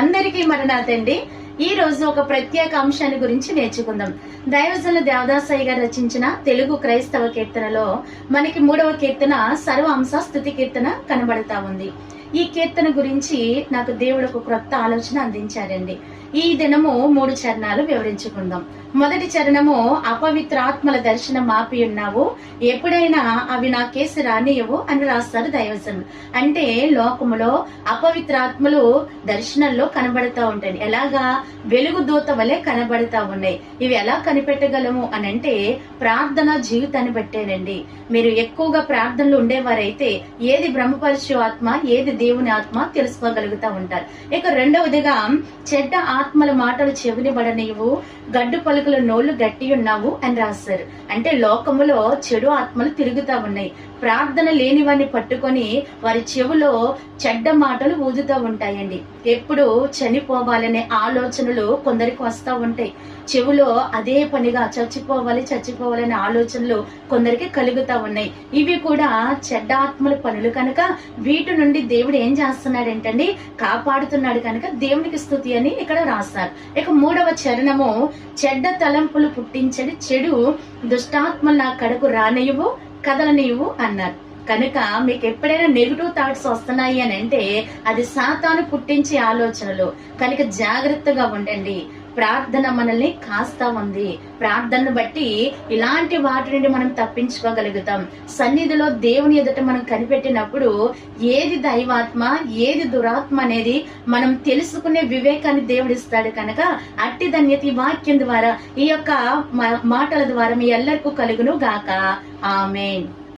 అందరికీ మరణాతండి ఈ రోజు ఒక ప్రత్యేక అంశాన్ని గురించి నేర్చుకుందాం. దైవజన దేవదాసయ్య గారు రచించిన తెలుగు క్రైస్తవ కీర్తనలో మనకి మూడవ కీర్తన సర్వ అంశ స్థుతి కీర్తన కనబడతా ఉంది. ఈ కీర్తన గురించి నాకు దేవుడు ఒక క్రొత్త ఆలోచన అందించారండి ఈ దినము మూడు చరణాలు వివరించుకుందాం. మొదటి చరణము అపవిత్రాత్మల దర్శనం ఆపి ఉన్నావు. ఎప్పుడైనా అవి నా కేసు రానియవు అని రాస్తారు దైవజనులు. అంటే లోకములో అపవిత్రాత్మలు దర్శనంలో కనబడతా ఉంటాయి. ఎలాగా? వెలుగు దూత వలె కనబడతా ఉన్నాయి. ఇవి ఎలా కనిపెట్టగలము అని అంటే ప్రార్థన జీవితాన్ని బట్టేనండి. మీరు ఎక్కువగా ప్రార్థనలు ఉండేవారైతే ఏది బ్రహ్మపరచు ఆత్మ ఏది దేవుని ఆత్మ తెలుసుకోగలుగుతా ఉంటారు. ఇక రెండవదిగా చెడ్డ ఆత్మల మాటలు చెవిని పడనివ్వు గడ్డు పలుకుల నోళ్ళు గట్టి ఉన్నావు అని రాశారు. అంటే లోకములో చెడు ఆత్మలు తిరుగుతా ఉన్నాయి. ప్రార్థన లేనివాన్ని పట్టుకొని వారి చెవులో చెడ్డ మాటలు ఊదుతూ ఉంటాయండి. ఎప్పుడు చనిపోవాలనే ఆలోచనలు కొందరికి వస్తూ ఉంటాయి. చెవులో అదే పనిగా చచ్చిపోవాలి చచ్చిపోవాలనే ఆలోచనలు కొందరికి కలుగుతా ఉన్నాయి. ఇవి కూడా చెడ్డ ఆత్మల పనులు కనుక వీటి నుండి దేవుడు ఏం చేస్తున్నాడు ఏంటండి కాపాడుతున్నాడు కనుక దేవునికి స్థుతి అని ఇక్కడ రాస్తారు. ఇక మూడవ చరణము చెడ్డ తలంపులు పుట్టించడి చెడు దుష్టాత్మలు నా కడకు రానియవు కదలనివ్వు అన్నారు. కనుక మీకు ఎప్పుడైనా నెగిటివ్ థాట్స్ వస్తున్నాయి అని అంటే అది సాతాను పుట్టించే ఆలోచనలు. కనుక జాగ్రత్తగా ఉండండి. ప్రార్థన మనల్ని కాస్తా ఉంది. ప్రార్థనను బట్టి ఇలాంటి వాటి నుండి మనం తప్పించుకోగలుగుతాం. సన్నిధిలో దేవుని ఎదుట మనం కనిపెట్టినప్పుడు ఏది దైవాత్మ ఏది దురాత్మ అనేది మనం తెలుసుకునే వివేకాన్ని దేవుడు ఇస్తాడు కనుక అట్టి ధన్యత ఈ వాక్యం ద్వారా ఈ యొక్క మా- మాటల ద్వారా మీ ఎల్లరికూ కలుగును గాక. ఆమెన్.